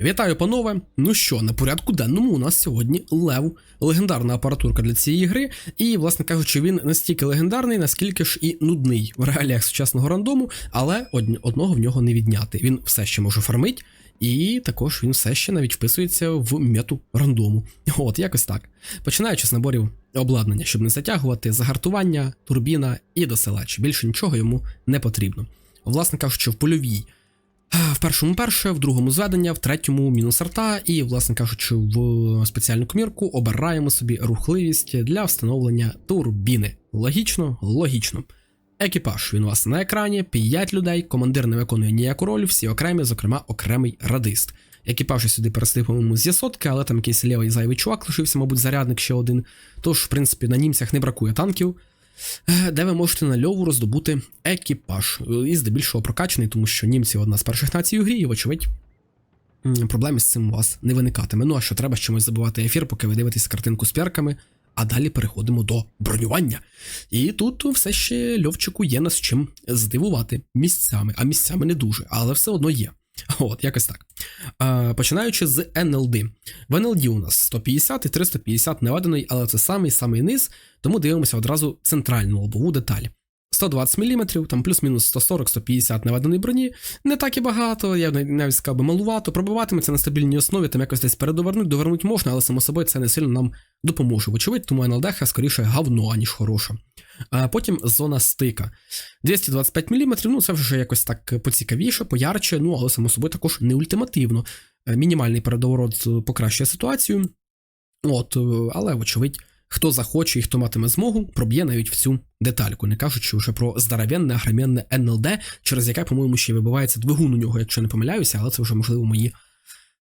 Вітаю, панове! Ну що, на порядку денному у нас сьогодні Лев, легендарна апаратурка для цієї гри, і, власне кажучи, він настільки легендарний, наскільки ж і нудний в реаліях сучасного рандому, але одн- одного в нього не відняти. Він все ще може фармить, і також він все ще навіть вписується в мету рандому. От, якось так. Починаючи з наборів обладнання, щоб не затягувати, загартування, турбіна і досилач. Більше нічого йому не потрібно. Власне кажучи, в польовій. В першому перше, в другому зведення, в третьому мінус арта, і, власне кажучи, в спеціальну комірку обираємо собі рухливість для встановлення турбіни. Логічно, логічно. Екіпаж він у вас на екрані, 5 людей, командир не виконує ніяку роль, всі окремі, зокрема, окремий радист. Екіпаж сюди переслив, по-моєму, з Ясотки, але там якийсь лівий зайвий чувак лишився, мабуть, зарядник ще один. Тож, в принципі, на німцях не бракує танків, де ви можете на льову роздобути екіпаж. Е, І здебільшого прокачаний, тому що німці одна з перших націй у грі, і, вочевидь, проблеми з цим у вас не виникатиме. Ну а що треба з чимось забивати ефір, поки ви дивитесь картинку з перками, а далі переходимо до бронювання. І тут все ще льовчику є нас чим здивувати місцями, а місцями не дуже, але все одно є. От, якось так. Е, починаючи з NLD. В NLD у нас 150 і 350 наведений, але це самий самий низ, тому дивимося одразу центральну лобову деталь. 120 мм, там плюс-мінус 140-150 наведеної броні. Не так і багато, я нав- навіть сказав би малувато. Пробиватиметься на стабільній основі, там якось десь передовернуть, довернуть можна, але само собою це не сильно нам допоможе. Вочевидь, тому НЛДХ скоріше говно, аніж хороша. А потім зона стика. 225 мм, ну це вже якось так поцікавіше, поярче, ну але само собою також не ультимативно. Е, Мінімальний передоворот покращує ситуацію. От, е, але, вочевидь, хто захоче і хто матиме змогу, проб'є навіть всю детальку, не кажучи вже про здоровенне агромінне НЛД, через яке, по-моєму, ще вибивається двигун у нього, якщо не помиляюся, але це вже можливо мої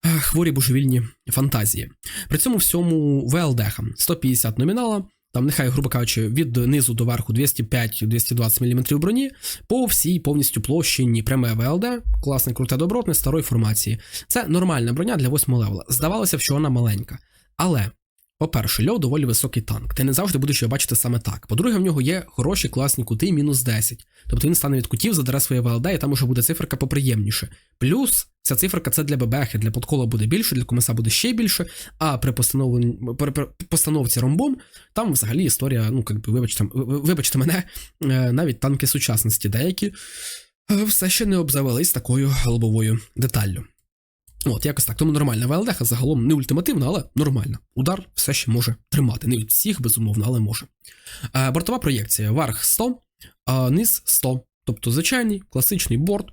е, хворі божевільні фантазії. При цьому всьому ВЛДХ 150 номінала. Там, нехай, грубо кажучи, від низу до верху 205-220 мм броні по всій повністю площині пряме ВЛД, класне, круте добротне старої формації. Це нормальна броня для 8 левела. Здавалося б, що вона маленька. Але, по-перше, льов доволі високий танк. Ти не завжди будеш його бачити саме так. По-друге, в нього є хороші класні кути мінус 10. Тобто він стане від кутів, задере своє ВЛД, і там уже буде циферка поприємніше. Плюс ця циферка це для ББХ, для подкола буде більше, для комеса буде ще більше. А при постановленні постановці ромбом там взагалі історія, ну як би вибачте, вибачте мене, е, навіть танки сучасності деякі е, все ще не обзавелись такою лобовою деталлю. От, якось так. Тому нормальна ВЛДХ загалом не ультимативна, але нормальна. Удар все ще може тримати. Не від всіх, безумовно, але може. Е, бортова проєкція. варх 100, а низ 100. Тобто звичайний класичний борт,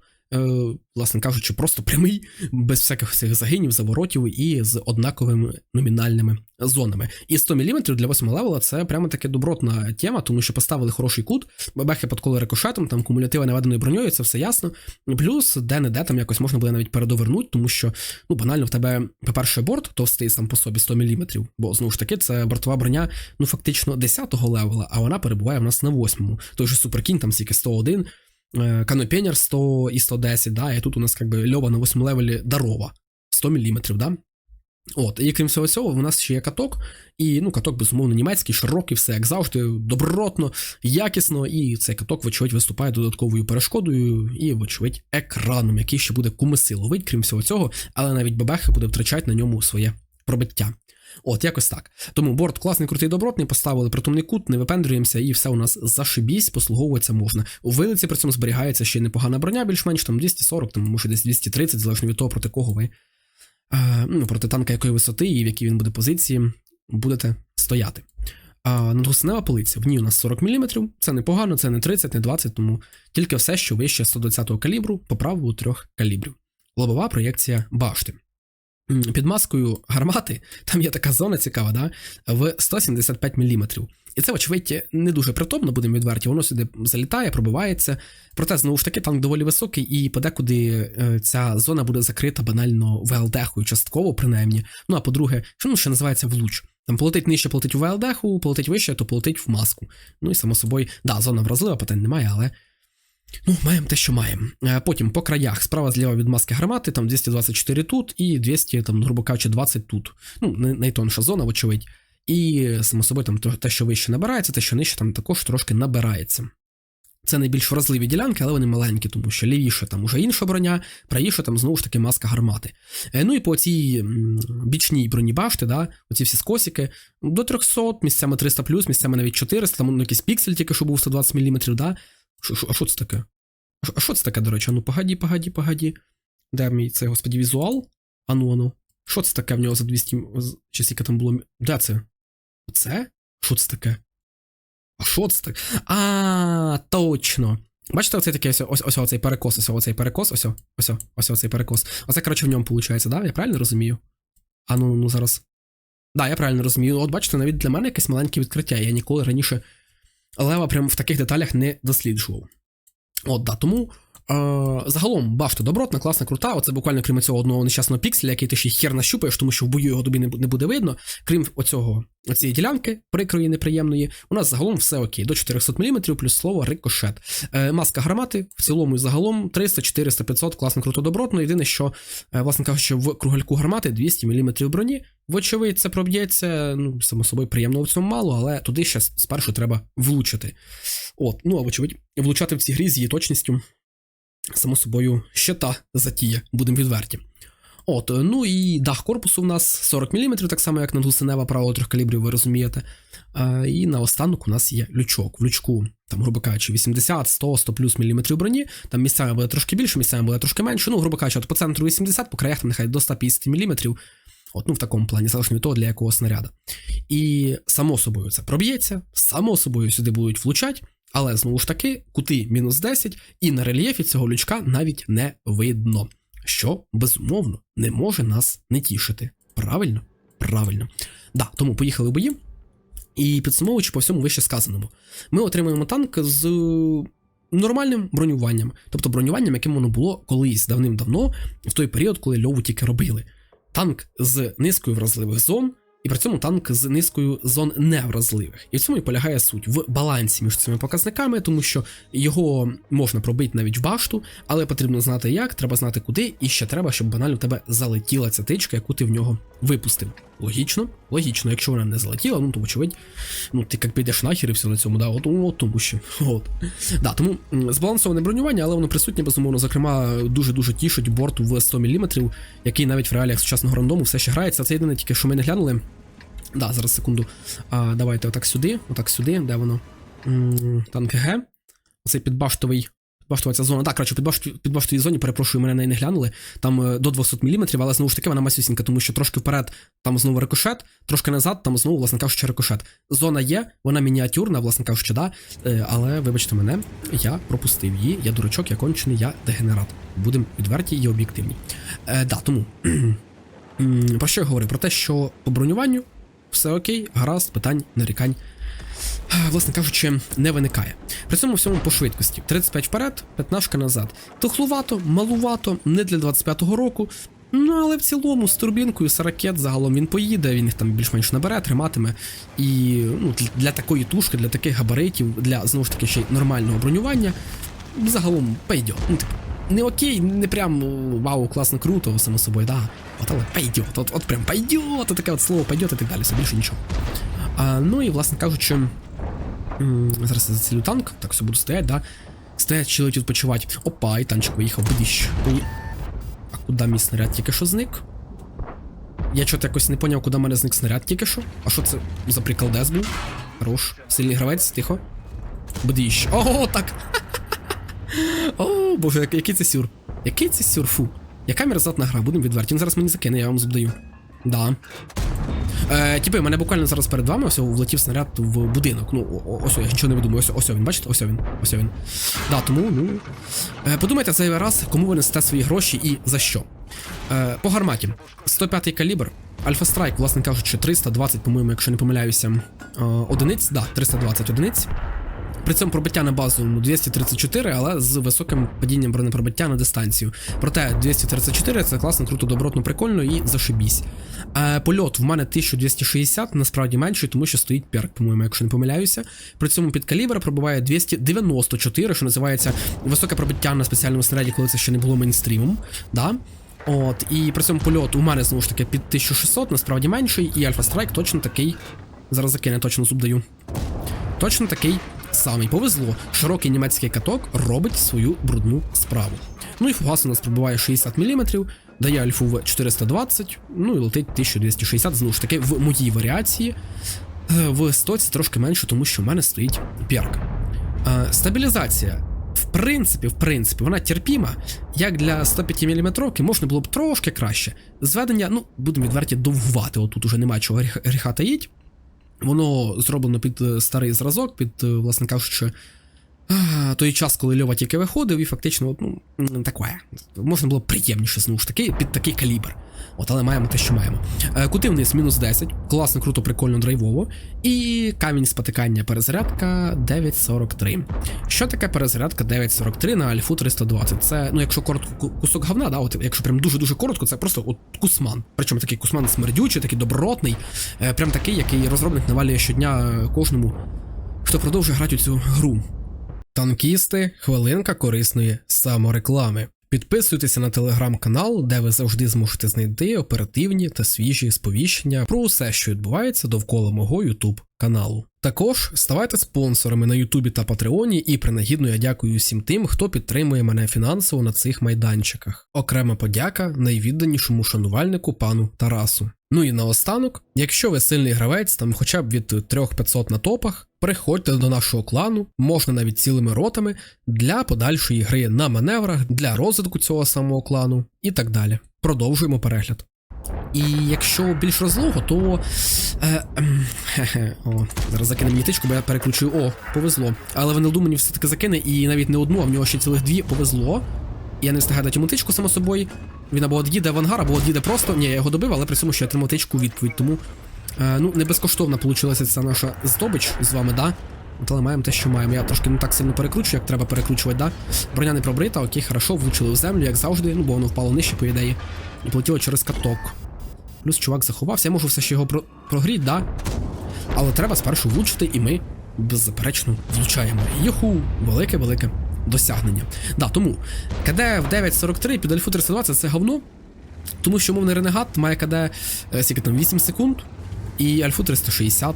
власне кажучи, просто прямий, без всяких цих загинів, заворотів і з однаковими номінальними зонами. І 100 мм для 8 левела це прямо таки добротна тема, тому що поставили хороший кут, бебехи подколи рикошетом, там кумулятиви наведеною броньою, це все ясно. Плюс де-не-де там якось можна буде навіть передовернути, тому що ну банально в тебе, по-перше, борт товстий сам по собі 100 мм, бо знову ж таки це бортова броня, ну фактично 10-го левела, а вона перебуває в нас на 8-му. Той же Суперкінь, там стільки 101, е, Канопенер 100 і 110, да, і тут у нас якби льова на 8 левелі дарова 100 мм, да. От, і крім всього цього, в нас ще є каток, і ну, каток, безумовно, німецький, широкий, все як завжди, добротно, якісно, і цей каток, вочевидь, виступає додатковою перешкодою і, вочевидь, екраном, який ще буде кумиси ловить, крім всього цього, але навіть бабехи буде втрачати на ньому своє пробиття. От, якось так. Тому борт класний, крутий, добротний, поставили притомний кут, не випендрюємося, і все у нас зашибісь, послуговуватися можна. У вилиці при цьому зберігається ще непогана броня, більш-менш там 240, там може десь 230, залежно від того, проти кого ви е, ну, проти танка якої висоти і в якій він буде позиції, будете стояти. А надгусенева полиця, в ній у нас 40 мм, це непогано, це не 30, не 20, тому тільки все, що вище 120-го калібру, по правилу трьох калібрів. Лобова проєкція башти. Під маскою гармати, там є така зона цікава, да, в 175 мм. І це, очевидь, не дуже притомно, будемо відверті, воно сюди залітає, пробивається. Проте, знову ж таки, танк доволі високий, і подекуди е, ця зона буде закрита банально ВЛД-хою, частково, принаймні. Ну а по-друге, що ну ще називається влуч. Там полетить нижче, полетить у ВЛД-ху, полетить вище, то полетить в маску. Ну і само собою, да, зона вразлива, питань немає, але. Ну, маємо те, що маємо. Е, Потім по краях, справа зліва від маски гармати, там 224 тут і 200, там, грубо кажучи, 20 тут. Ну, найтонша зона, вочевидь. І, само собою, там те, що вище набирається, те, що нижче, там також трошки набирається. Це найбільш вразливі ділянки, але вони маленькі, тому що лівіше там уже інша броня, правіше там знову ж таки маска гармати. Е, Ну і по цій бічній броні башти, да, оці всі скосики, до 300, місцями 300 місцями навіть 400, там ну, якийсь піксель тільки що був 120 мм, да? А що це таке? А що- це таке, до речі? А Ну погоді, погоді, погоді. Де мій цей, господі, візуал? Ану, ану. Що це таке в нього за 200, м- чи скільки там було? Де це? Це? Що це таке? А що це таке? А, точно. Бачите, оцей такий ось, ось, ось оцей перекос, ось оцей перекос, ось, ось, ось оцей перекос. Оце, коротше, в ньому виходить, да? Я правильно розумію? А ну, ну зараз. Да, я правильно розумію. От бачите, навіть для мене якесь маленьке відкриття. Я ніколи раніше лева прям в таких деталях не досліджував. От, да, тому. Е, загалом башта добротна, класна, крута. Оце буквально крім цього одного нещасного пікселя, який ти ще хер нащупаєш, тому що в бою його тобі не буде видно. Крім оцього, оцієї ділянки, прикрої неприємної, у нас загалом все окей. До 400 мм плюс слово рикошет. Е, маска гармати в цілому і загалом 300, 400, 500, класно, круто, добротно. Єдине, що, е, власне кажучи, в кругальку гармати 200 мм броні. Вочевидь, це проб'ється, ну, само собою, приємно в цьому мало, але туди ще спершу треба влучити. От, ну а вочевидь, влучати в цій грі з її точністю, само собою, ще та затія, будемо відверті. От, е, ну і дах корпусу в нас 40 мм, так само, як на гусенева правого трьох калібрів, ви розумієте. Е, і наостанок у нас є лючок. В лючку, там, грубо кажучи, 80, 100, 100 плюс міліметрів броні. Там місцями буде трошки більше, місцями буде трошки менше. Ну, грубо кажучи, от по центру 80, по краях там нехай до 150 мм. От, ну, в такому плані, залежно від того, для якого снаряда. І само собою це проб'ється, само собою сюди будуть влучать, але знову ж таки, кути мінус 10, і на рельєфі цього лючка навіть не видно, що безумовно не може нас не тішити. Правильно? Правильно. Да, тому поїхали в бої. І підсумовуючи по всьому вище сказаному, ми отримуємо танк з нормальним бронюванням, тобто бронюванням, яким воно було колись давним-давно, в той період, коли льову тільки робили. Танк з низкою вразливих зон, і при цьому танк з низкою зон невразливих. І в цьому і полягає суть в балансі між цими показниками, тому що його можна пробити навіть в башту, але потрібно знати як, треба знати куди, і ще треба, щоб банально тебе залетіла ця тичка, яку ти в нього випустив. Логічно, логічно, якщо вона не залетіла, ну то вочевидь, ну ти як підеш нахер і все на цьому, да, от, от тому що. От. Да, тому збалансоване бронювання, але воно присутнє, безумовно, зокрема, дуже-дуже тішить борт в 100 мм, який навіть в реаліях сучасного рандому все ще грається. Це єдине тільки, що ми не глянули. Да, зараз секунду. А, давайте отак сюди, отак сюди, де воно? Танк Г. Оцей підбаштовий. Підбаштова ця зона. Так, коротше, підбашт, підбаштовій зоні, перепрошую, мене на не глянули. Там е, до 200 мм, але знову ж таки вона масюсінька, тому що трошки вперед там знову рикошет, трошки назад, там знову, власне кажучи, рикошет. Зона є, вона мініатюрна, власне кажучи, да. Е, але вибачте мене, я пропустив її, я дурачок, я кончений, я дегенерат. Будемо відверті і об'єктивні. Е, да, тому. Про що я говорю? Про те, що по бронюванню все окей, гаразд, питань, нарікань, е, власне кажучи, не виникає. При цьому всьому по швидкості: 35 вперед, 15 назад. Тухлувато, малувато, не для 25-го року. Ну, але в цілому з турбінкою з ракет загалом він поїде, він їх там більш-менш набере, триматиме. І ну, для- такої тушки, для таких габаритів, для знову ж таки ще й нормального бронювання, загалом пойдет. Ну, типу, не окей, не прям вау, класно, круто, само собою, да. От, але пойдет, от, от прям пойдет, от таке от слово пойдет і так далі, все більше нічого. А, ну і, власне кажучи, зараз я зацілю танк, так все буду стоять, да. Стоять, чилить відпочивати. Опа, і танчик виїхав, будіщ. А куди мій снаряд тільки що зник? Я чого якось не поняв, куди мене зник снаряд тільки що. А що це за приколдес був? Хорош. Сильний гравець, тихо. Будіщ. Ого, так. О, боже, як- який це сюр. Який це сюр, фу. Яка мерзотна гра, будемо відверті. Він зараз мені закине, я вам зубдаю. Да. Е, типи, мене буквально зараз перед вами ось влетів снаряд в будинок. Ну, ось я нічого не видумаю. Ось, ось він, бачите? Ось він. Ось він. Да, тому, ну. Е, подумайте зайвий раз, кому ви несете свої гроші і за що. Е, по гарматі. 105 калібр. Альфа Страйк, власне кажучи, 320, по-моєму, якщо не помиляюся, е, одиниць. Да, 320 одиниць. При цьому пробиття на базу ну, 234, але з високим падінням бронепробиття на дистанцію. Проте 234 це класно, круто, добротно, прикольно і зашибісь. Е, польот в мене 1260, насправді менший, тому що стоїть перк, по-моєму, якщо не помиляюся. При цьому під калібр пробиває 294, що називається високе пробиття на спеціальному снаряді, коли це ще не було мейнстрімом. Да? От, і при цьому польот у мене знову ж таки під 1600, насправді менший, і Альфа Страйк точно такий. Зараз закине, точно зуб даю. Точно такий самий. Повезло. Широкий німецький каток робить свою брудну справу. Ну і фугас у нас пробиває 60 мм, дає альфу в 420, ну і летить 1260, знову ж таки, в моїй варіації. Е, В стоці трошки менше, тому що в мене стоїть перк. Е, Стабілізація. В принципі, в принципі, вона терпіма. Як для 105 мм можна було б трошки краще. Зведення, ну, будемо відверті, довгувати. Отут уже немає чого гріх- гріха таїть. Воно зроблено під е, старий зразок, під, е, власне кажучи, той час, коли Льова тільки виходив, і фактично, ну, таке. Можна було приємніше, знову ж таки, під такий калібр. От, але маємо те, що маємо. Е, Кути вниз мінус 10, класно, круто, прикольно, драйвово. І камінь спотикання перезарядка 9.43. Що таке перезарядка 9.43 на альфу 320? Це, ну, якщо коротко кусок говна, да, от, якщо прям дуже-дуже коротко, це просто от кусман. Причому такий кусман смердючий, такий добротний, е, прям такий, який розробник навалює щодня е, кожному, хто продовжує грати у цю гру. Танкісти, хвилинка корисної самореклами. Підписуйтеся на телеграм-канал, де ви завжди зможете знайти оперативні та свіжі сповіщення про усе, що відбувається довкола мого Ютуб каналу. Також ставайте спонсорами на Ютубі та Патреоні, і принагідно я дякую всім тим, хто підтримує мене фінансово на цих майданчиках. Окрема подяка найвідданішому шанувальнику пану Тарасу. Ну і наостанок, якщо ви сильний гравець, там хоча б від 3500 на топах, приходьте до нашого клану, можна навіть цілими ротами для подальшої гри на маневрах, для розвитку цього самого клану і так далі. Продовжуємо перегляд. І якщо більш розлого, то. Е, хе-хе, о, зараз закине мені тичку, бо я переключую. О, повезло. Але Венелду мені все-таки закине, і навіть не одну, а в нього ще цілих дві повезло. Я не встигаю дати йому тичку, само собою. Він або от їде в ангар, або от просто. Ні, я його добив, але при цьому я отримав тичку відповідь. Тому е, ну, не безкоштовна вийшла ця наша здобич з вами, да? Але маємо те, що маємо. Я трошки не так сильно перекручую, як треба перекручувати, да? Броня не пробрита, окей, хорошо, влучили в землю, як завжди, ну бо воно впало нижче, по ідеї. І полетіло через каток. Плюс чувак заховався, я можу все ще його про- прогріти, да? Але треба спершу влучити, і ми беззаперечно влучаємо. Юху, велике-велике досягнення. Да, тому КД в 9.43 під альфу 320 це говно. Тому що мовний ренегат має КД е, скільки там 8 секунд і альфу 360.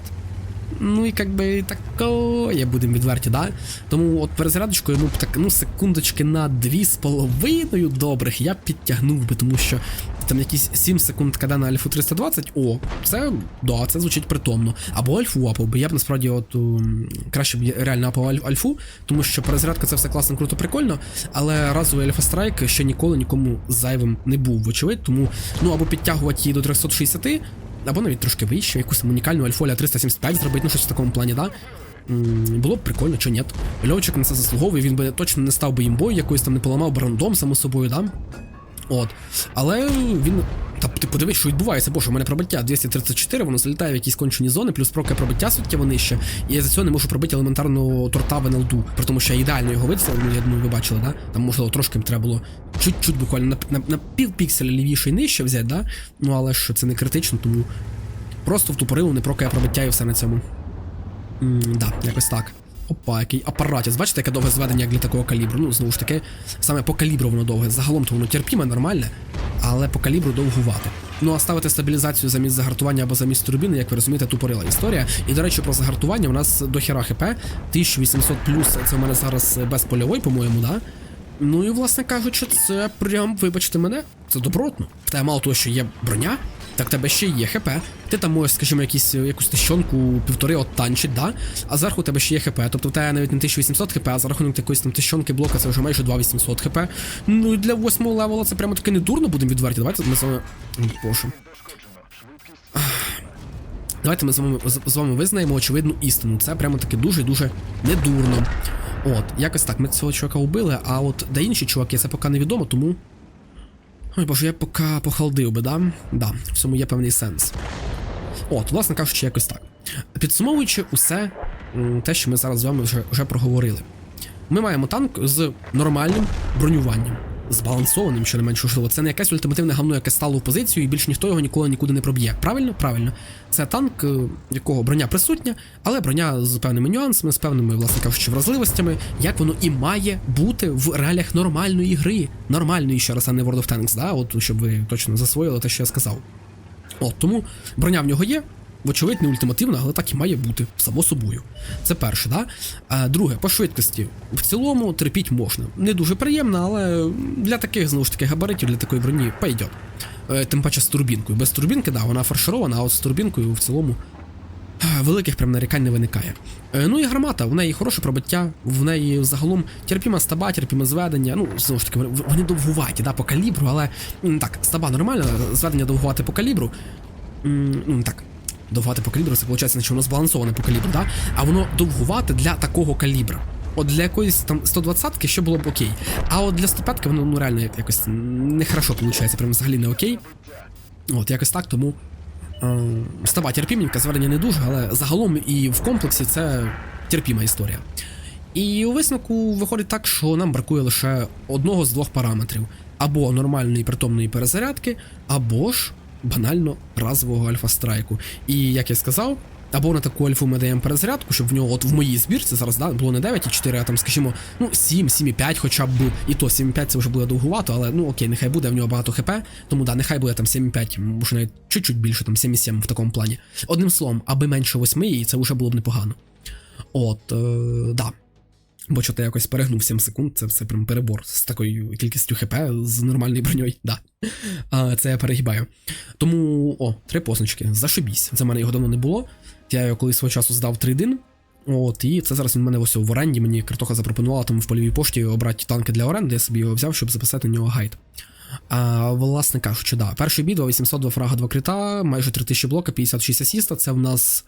Ну і як би такое, будемо відверті, да? Тому от перезарядочкою, ну так, ну секундочки на 2,5 добрих я б підтягнув би, тому що там якісь 7 секунд КД на альфу 320, о, це да, це звучить притомно. Або альфу апав, бо я б насправді от ум, краще б реально апав альфу, тому що перезарядка це все класно, круто, прикольно, але разовий альфа страйк ще ніколи нікому зайвим не був, вочевидь, тому ну або підтягувати її до 360, або навіть трошки вище, якусь унікальну альфоля 375 зробити, ну щось в такому плані, да? Було б прикольно, чи ні. Льовчик на це заслуговує, він би точно не став би імбою, якоюсь там не поламав би рандом само собою, да? От. Але він. Та ти подивись, що відбувається, боже, у мене пробиття 234, воно залітає в якісь кончені зони, плюс проке пробиття суттєво нижче, і я за цього не можу пробити елементарну торта в НЛДу. При тому, що я ідеально його вицілив, ну я думаю, ви бачили, да? Там, можливо, трошки треба було чуть-чуть буквально на, на, на пів пікселя лівіше і нижче взяти, да? Ну але ж це не критично, тому просто втупорило, не прокає пробиття і все на цьому. М, да, якось так. Опа, який апаратець. Бачите, яке довге зведення як для такого калібру. Ну, знову ж таки, саме по калібру воно довге. Загалом то воно терпіме, нормальне, але по калібру довгувати. Ну а ставити стабілізацію замість загартування або замість турбіни, як ви розумієте, тупорила історія. І до речі, про загартування у нас до хіра хп 1800 плюс. Це у мене зараз без польової, по-моєму, да? Ну і власне кажучи, це прям, вибачте мене, це добротно. В тебе мало того, що є броня, так в тебе ще є ХП. Ти там можеш, скажімо, якісь, якусь тищонку півтори оттанчить, да? А зверху у тебе ще є ХП. Тобто в тебе навіть не 1800 ХП, а за рахунок якоїсь там тищонки блока це вже майже 2800 ХП. Ну і для восьмого левела це прямо таки не дурно, будемо відверті. Давайте ми з вами. Боже. Давайте ми з вами, з- вами визнаємо очевидну істину. Це прямо таки дуже і дуже недурно. От, якось так, ми цього чувака убили, а от де інші чуваки, це поки невідомо, тому. Ой, боже, я поки похалдив би, да? Да, в цьому є певний сенс. От, власне кажучи, якось так. Підсумовуючи усе те, що ми зараз з вами вже, вже проговорили. Ми маємо танк з нормальним бронюванням, збалансованим, що не менш важливо. Це не якесь ультимативне гавно, яке стало в позицію, і більш ніхто його ніколи нікуди не проб'є. Правильно? Правильно. Це танк, е, якого броня присутня, але броня з певними нюансами, з певними, власне кажучи, вразливостями, як воно і має бути в реаліях нормальної гри. Нормальної, ще раз, а не World of Tanks, да? От щоб ви точно засвоїли те, що я сказав. От, тому броня в нього є, вочевидь, не ультимативна, але так і має бути, само собою. Це перше, да? А друге, по швидкості. В цілому терпіть можна. Не дуже приємно, але для таких, знову ж таки, габаритів, для такої броні пойдет. Е, Тим паче з турбінкою. Без турбінки, да, вона фарширована, а от з турбінкою в цілому е, великих прям нарікань не виникає. Е, Ну і гармата, в неї хороше пробиття, в неї загалом терпіма стаба, терпіме зведення. Ну, знову ж таки, вони- довгуваті, да, по калібру, але так, стаба нормальна, зведення довгувати по калібру. Ну, так. Довгувати по калібру, це виходить, що воно збалансоване по калібру, да? а воно довгувати для такого калібра. От для якоїсь там 120-ки ще було б окей. А от для 105-ки воно ну реально якось нехорошо виходить, прям взагалі не окей. От, якось так, тому. Е, стаба терпімненька, зведення не дуже, але загалом і в комплексі це терпіма історія. І у висновку виходить так, що нам бракує лише одного з двох параметрів: або нормальної притомної перезарядки, або ж банально разового альфа-страйку. І як я сказав, або на таку альфу ми даємо перезарядку, щоб в нього от в моїй збірці зараз да, було не 9,4, а там, скажімо, ну 7, 7,5 хоча б, і то 7,5 це вже буде довгувато, але ну окей, нехай буде, в нього багато хп, тому да, нехай буде там 7,5, може навіть чуть-чуть більше, там 7,7 в такому плані. Одним словом, аби менше 8, і це вже було б непогано. От, е, да. Бо що ти якось перегнув 7 секунд, це все прям перебор з такою кількістю хп з нормальною броньою. Да. А, це я перегибаю. Тому, о, три позначки. Зашибісь. Це в мене його давно не було. Я його колись свого часу здав 3-1. От, і це зараз він в мене ось в оренді. Мені картоха запропонувала там в польовій пошті обрати танки для оренди, я собі його взяв, щоб записати на нього гайд. А, власне кажучи, да. Перший бій 2800, 2 фрага, 2 крита, майже 3000 блока, 56 асіста. Це в нас.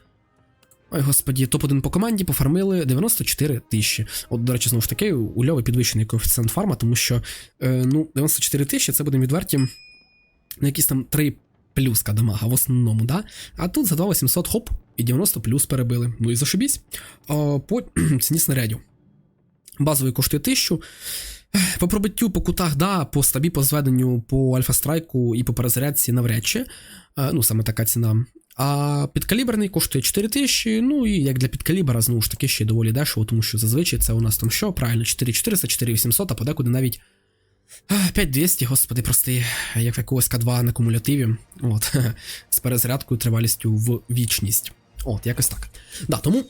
Ой, господі, топ-1 по команді пофармили 94 тисячі. От, до речі, знову ж таки, у Льови підвищений коефіцієнт фарма, тому що е, ну, 94 тисячі це будемо відверті на якісь там 3 плюска дамага в основному, да? А тут за 2800 хоп, і 90 плюс перебили. Ну і зашибісь. А, по ціні снарядів. Базовий коштує 1000. По пробиттю по кутах, да, по стабі, по зведенню, по альфа-страйку і по перезарядці навряд чи. Е, Ну, саме така ціна. А підкаліберний коштує 4000, ну і як для підкалібера, знову ж таки, ще доволі дешево, тому що зазвичай це у нас там що? Правильно, 4400, 4800, а подекуди навіть 5200, господи, прости, як якогось К2 на кумулятиві. От, з перезарядкою тривалістю в вічність. От, якось так. Да, тому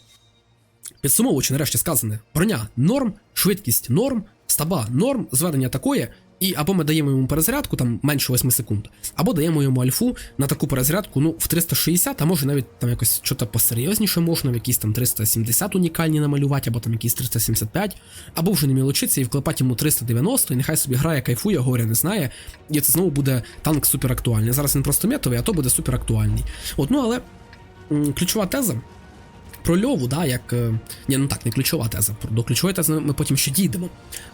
Підсумовуючи нарешті сказане, броня норм, швидкість норм, стаба норм, зведення такое, і або ми даємо йому перезарядку там менше 8 секунд, або даємо йому альфу на таку перезарядку ну, в 360, а може навіть там якось щось посерйозніше можна, в якісь там 370 унікальні намалювати, або там якісь 375, або вже не мілочиться і вклепати йому 390, і нехай собі грає, кайфує, горя не знає, і це знову буде танк супер актуальний. Зараз він просто метовий, а то буде супер актуальний. От, ну але ключова теза про льову, да, як. е, Ні, ну так, не ключова теза. До ключової тези ми потім ще дійдемо.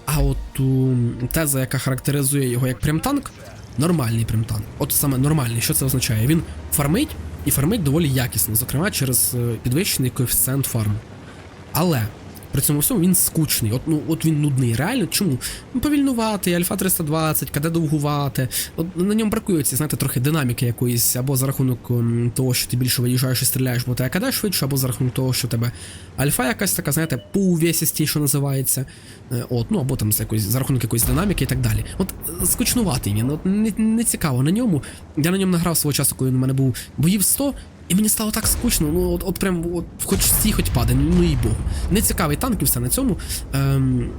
А от у, теза, яка характеризує його як прямтанк, нормальний прямтанк. От саме нормальний, що це означає? Він фармить і фармить доволі якісно, зокрема через е, підвищений коефіцієнт фарму. Але при цьому всьому він скучний. От, ну, от він нудний. Реально, чому? Ну, повільнуватий, альфа 320, КД довгувати. От на ньому бракує ці, знаєте, трохи динаміки якоїсь, або за рахунок ем, того, що ти більше виїжджаєш і стріляєш, бо тебе КД швидше, або за рахунок того, що тебе альфа якась така, знаєте, по увесістій, що називається. Е, От, ну або там за, якоїсь, за рахунок якоїсь динаміки і так далі. От е, скучнуватий він, от не, не цікаво на ньому. Я на ньому награв свого часу, коли він у мене був боїв 100, і мені стало так скучно, ну от, от прям от, хоч стій, хоч падай, ну, ну і богу. Нецікавий танк і все на цьому. Ем,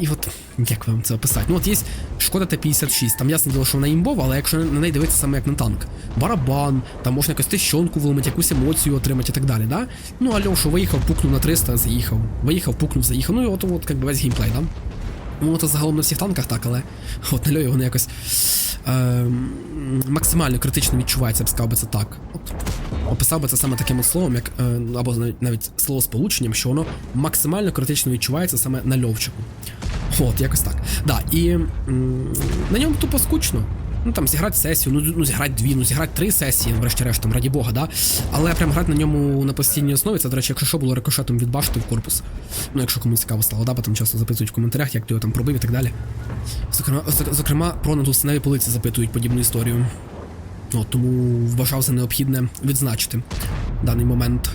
і от, як вам це описати? Ну от є шкода Т-56, там ясно діло, що вона імбова, але якщо на неї дивитися саме як на танк, барабан, там можна якусь тищонку вломити, якусь емоцію отримати і так далі, да? Ну а Льоша виїхав, пукнув на 300, заїхав. Виїхав, пукнув, заїхав. Ну і от, от, як би весь геймплей, да? Ну, це загалом на всіх танках так, але от на Льові вони якось е, максимально критично відчувається, я б сказав би це так. От, описав би це саме таким от словом, як, е, або навіть, навіть словосполученням, що воно максимально критично відчувається саме на льовчику. От, якось так. Да, і м, на ньому тупо скучно. Ну там зіграти сесію, ну, ну зіграти дві, ну зіграти три сесії, врешті-решт, там, раді Бога, да. Але прям грати на ньому на постійній основі, це, до речі, якщо що було рикошетом від башти в корпус. Ну, якщо комусь цікаво стало, да, бо там часто запитують в коментарях, як ти його там пробив і так далі. Зокрема, зокрема про надусневі полиці запитують подібну історію. От, тому вважав за необхідне відзначити даний момент.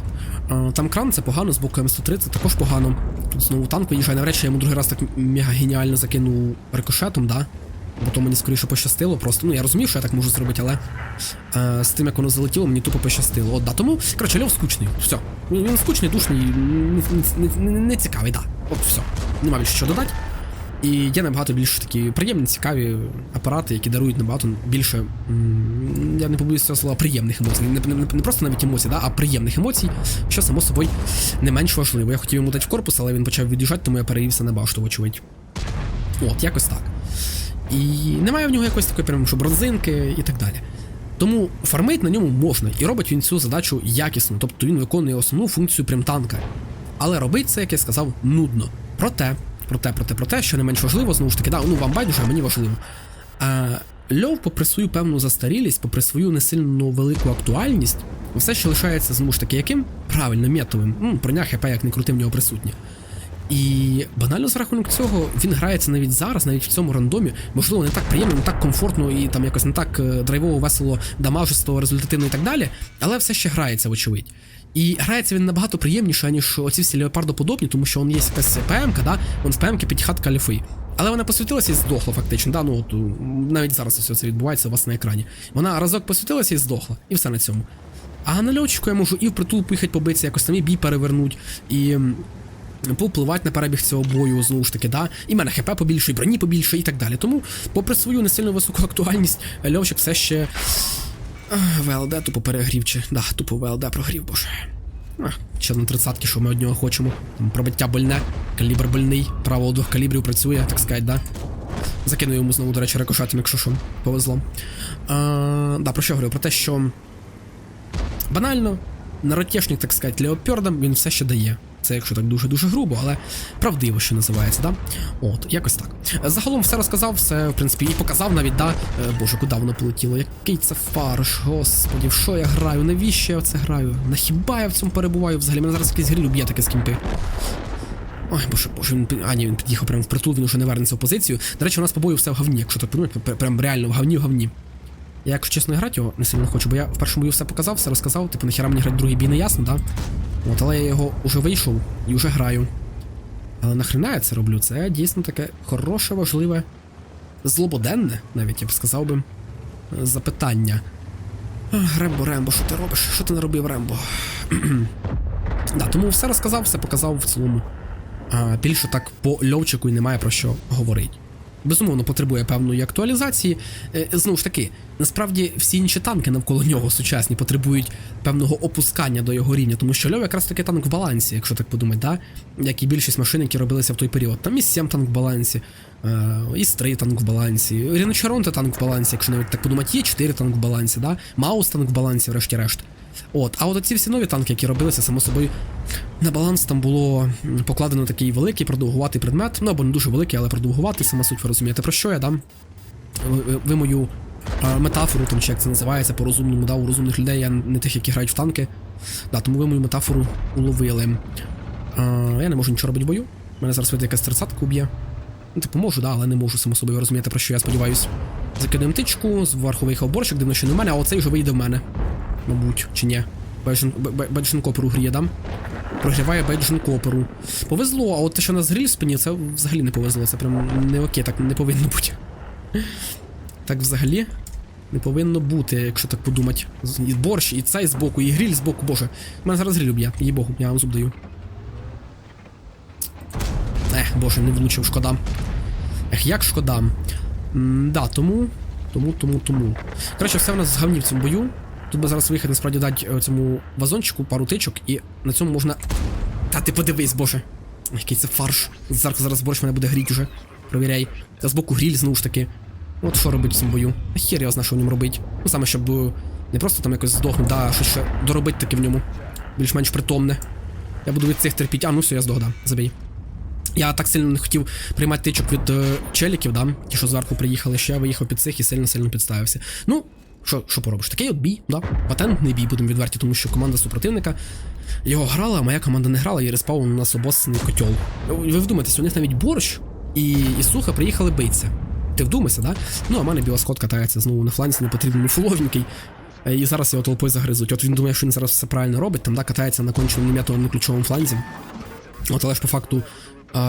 Там кран це погано, з боку М130 також погано. Тут знову танк виїжджає, навряд я йому другий раз так мега геніально закинув рикошетом, да? Бо то мені скоріше пощастило. Просто ну я розумів, що я так можу зробити, але е, з тим, як воно залетіло, мені тупо пощастило. От да. Тому, коротше, Льов скучний. Все. Він, скучний, душний, не, не, не, не цікавий, да. От все. Нема більше що додати. І є набагато більш такі приємні, цікаві апарати, які дарують набагато більше. Я не побоюсь цього слова приємних емоцій. Не, не, не просто навіть емоцій, да, а приємних емоцій, що само собою не менш важливо. Я хотів йому дати в корпус, але він почав від'їжджати, тому я перевівся на башту, вочевидь. От, якось так. І немає в нього якоїсь такої прям, щоб родзинки і так далі. Тому фармить на ньому можна, і робить він цю задачу якісно, тобто він виконує основну функцію прям-танка. Але робить це, як я сказав, нудно. Проте, проте, проте, проте, що не менш важливо, знову ж таки, да, ну вам байдуже, а мені важливо. А, Льов, попри свою певну застарілість, попри свою не сильно велику актуальність, все ще лишається знову ж таки яким? Правильно, метовим. М, броня ХП як не крути в нього присутня. І банально за рахунок цього він грається навіть зараз, навіть в цьому рандомі, можливо, не так приємно, не так комфортно і там якось не так е, драйвово, весело, дамажисто, результативно і так далі, але все ще грається, вочевидь. І грається він набагато приємніше, ніж оці всі леопардоподобні, тому що он є якась ПМК, да? Вон в ПМК п'ятихатка ліфи. Але вона посвітилася і здохла фактично. Да? Ну, от, навіть зараз все це відбувається у вас на екрані. Вона разок посвітилася і здохла, і все на цьому. А на льотчику я можу і в притул поїхати побитися, якось там і бій перевернуть, і повпливати на перебіг цього бою, знову ж таки, да. І мене хп побільше, і броні побільше, і так далі. Тому, попри свою не сильно високу актуальність, Льовчик все ще. ВЛД тупо перегрів, чи. Да, тупо ВЛД прогрів, боже. А, ще на тридцятки, що ми од нього хочемо. Пробиття больне, калібр больний, право двох калібрів працює, так сказати, да. Закину йому знову, до речі, рикошетом, якщо що, повезло. А, да, про що говорю? Про те, що банально, наротешник, так сказати, леопердам він все ще дає. Це якщо так дуже-дуже грубо, але правдиво, що називається, да? От, якось так. Загалом все розказав, все, в принципі, і показав навіть, да. Е, Боже, куди воно полетіло? Який це фарш, господі, в що я граю? Навіщо я це граю? На хіба я в цьому перебуваю взагалі? Мене зараз якийсь гриль уб'є таке з кімпи. Ой, боже, боже, він а, ні, він під'їхав прямо в притул, він уже не вернеться в позицію. До речі, у нас по бою все в говні, якщо так подумати, прям реально в говні в говні. Я, якщо чесно, грати його не сильно хочу, бо я в першому бою все показав, все розказав, типу, нахіра мені грати другий бій не ясно, да? От, але я його уже вийшов і вже граю. Але нахрена я це роблю? Це дійсно таке хороше, важливе, злободенне, навіть я б сказав би, запитання. Рембо, Рембо, що ти робиш? Що ти наробив, Рембо? да, тому все розказав, все показав в цілому. А, більше так по льовчику і немає про що говорити. Безумовно, потребує певної актуалізації. Е, знову ж таки, насправді всі інші танки навколо нього сучасні потребують певного опускання до його рівня, тому що Льов якраз таки танк в балансі, якщо так подумати, да? як і більшість машин, які робилися в той період. Там і 7 танк в балансі, е, і 3 танк в балансі, Ріночаронте танк в балансі, якщо навіть так подумати, є 4 танк в балансі, да? Маус танк в балансі, врешті-решт. От, а от ці всі нові танки, які робилися, само собою, на баланс там було покладено такий великий продовгуватий предмет. Ну або не дуже великий, але продовгуватий, сама суть ви розумієте, про що я дам. Ви, ви- мою а, метафору, там чи як це називається, по розумному, да, у розумних людей, я не тих, які грають в танки. Да, тому ви мою метафору уловили. А, я не можу нічого робити в бою. Мене зараз вийде якась тридцятка уб'є. Ну, типу, можу, да, але не можу само собою розуміти, про що я сподіваюсь. Закидаємо тичку, зверху виїхав борщик, дивно, що не в мене, а оцей вже вийде в мене. Мабуть, чи ні. Бейджен, Бе- Бейджен Коперу гріє, да? Прогріває Бейджен Коперу. Повезло, а от те, що на згріль в спині, це взагалі не повезло. Це прям не окей, так не повинно бути. Так взагалі не повинно бути, якщо так подумати. І борщ, і цей збоку, і гріль збоку, боже. У мене зараз гріль б'є, їй богу, я вам зуб даю. Ех, боже, не влучив, шкода. Ех, як шкода. М, да, тому. Тому, тому, тому. Коротше, все в нас з згавні в цьому бою. Тут би зараз виїхати, насправді дати е, цьому вазончику пару тичок, і на цьому можна. Та ти подивись, боже. Який це фарш. Зараз зараз борщ мене буде гріть уже. Провіряй. Та збоку гріль знову ж таки. От що робить в цьому бою? А хер я знаю, що в ньому робить. Ну саме, щоб е, не просто там якось здохнути, да, щось ще доробити таке в ньому. Більш-менш притомне. Я буду від цих терпіти. А, ну все, я здох, да. Забій. Я так сильно не хотів приймати тичок від е, челіків, да? ті, що зверху приїхали, ще я виїхав під цих і сильно-сильно підставився. Ну, що, що поробиш? Такий от бій, да? Патентний бій, будемо відверті, тому що команда супротивника його грала, а моя команда не грала і респав у нас обоссаний котел. Ви вдумайтесь, у них навіть борщ і, і суха приїхали битися. Ти вдумайся, да? Ну, а мене білоскот катається знову на фланці, не потрібному фуловенький. Е, І зараз його толпою загризуть. От він думає, що він зараз все правильно робить, там да, катається на конченому метовому ключовому фланзі. От, але ж по факту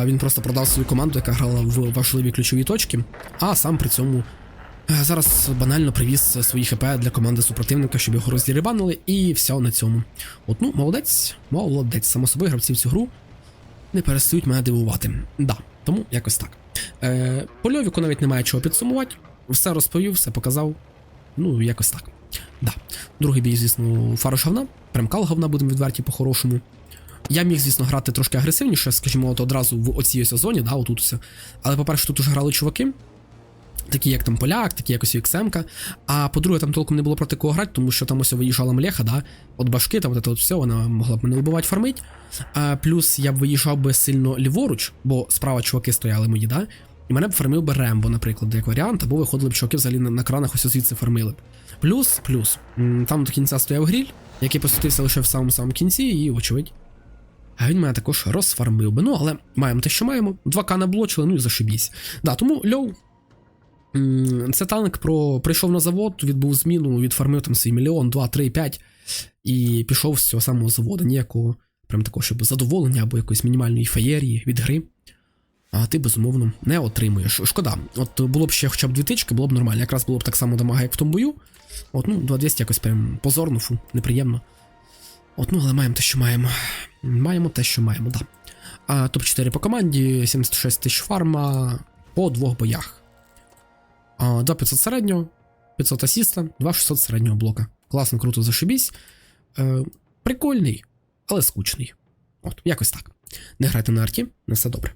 він просто продав свою команду, яка грала в важливі ключові точки, а сам при цьому зараз банально привіз свої ХП для команди супротивника, щоб його розірібанили, і все на цьому. От, ну, молодець, молодець. Само собою гравці в цю гру не перестають мене дивувати. Да, тому якось так. Е, по Льовіку навіть немає чого підсумувати. Все розповів, все показав. Ну, якось так. Да. Другий бій, звісно, фарш говна. Прям кал говна, будемо відверті по-хорошому. Я міг, звісно, грати трошки агресивніше, скажімо, от одразу в оцій ось зоні, да, отут. Але, по-перше, тут уже грали чуваки, такі як там Поляк, такі як ось Іксемка. А по-друге, там толком не було проти кого грати, тому що там ось виїжджала Млеха, да, от башки, там от це от все, вона могла б мене убивати фармить. А, плюс я б виїжджав би сильно ліворуч, бо справа чуваки стояли мої, да. І мене б фармив би Рембо, наприклад, як варіант, або виходили б чуваки взагалі на, на кранах ось звідси фармили б. Плюс, плюс, там до кінця стояв гріль, який посвітився лише в самому самому кінці, і, очевидь. А він мене також розфармив би. Ну, але маємо те, що маємо. 2К наблочили, ну і зашибісь. Да, тому льоу. Це танк про прийшов на завод, відбув зміну, відфармив там свій мільйон, 2, 3, 5 і пішов з цього самого заводу. Ніякого прям такого, щоб задоволення або якоїсь мінімальної феєрії від гри. А ти, безумовно, не отримуєш. Шкода. От було б ще хоча б дві тички, було б нормально. Якраз було б так само дамага, як в тому бою. От, ну, 2200 якось прям позорно, фу, неприємно. От, ну, але маємо те, що маємо. Маємо те, що маємо, да. А топ-4 по команді, 76 тисяч фарма по двох боях. А, 2500 середнього, 500 асіста, 2600 середнього блока. Класно, круто, зашибісь. Е, прикольний, але скучний. От, якось так. Не грайте на арті, не все добре.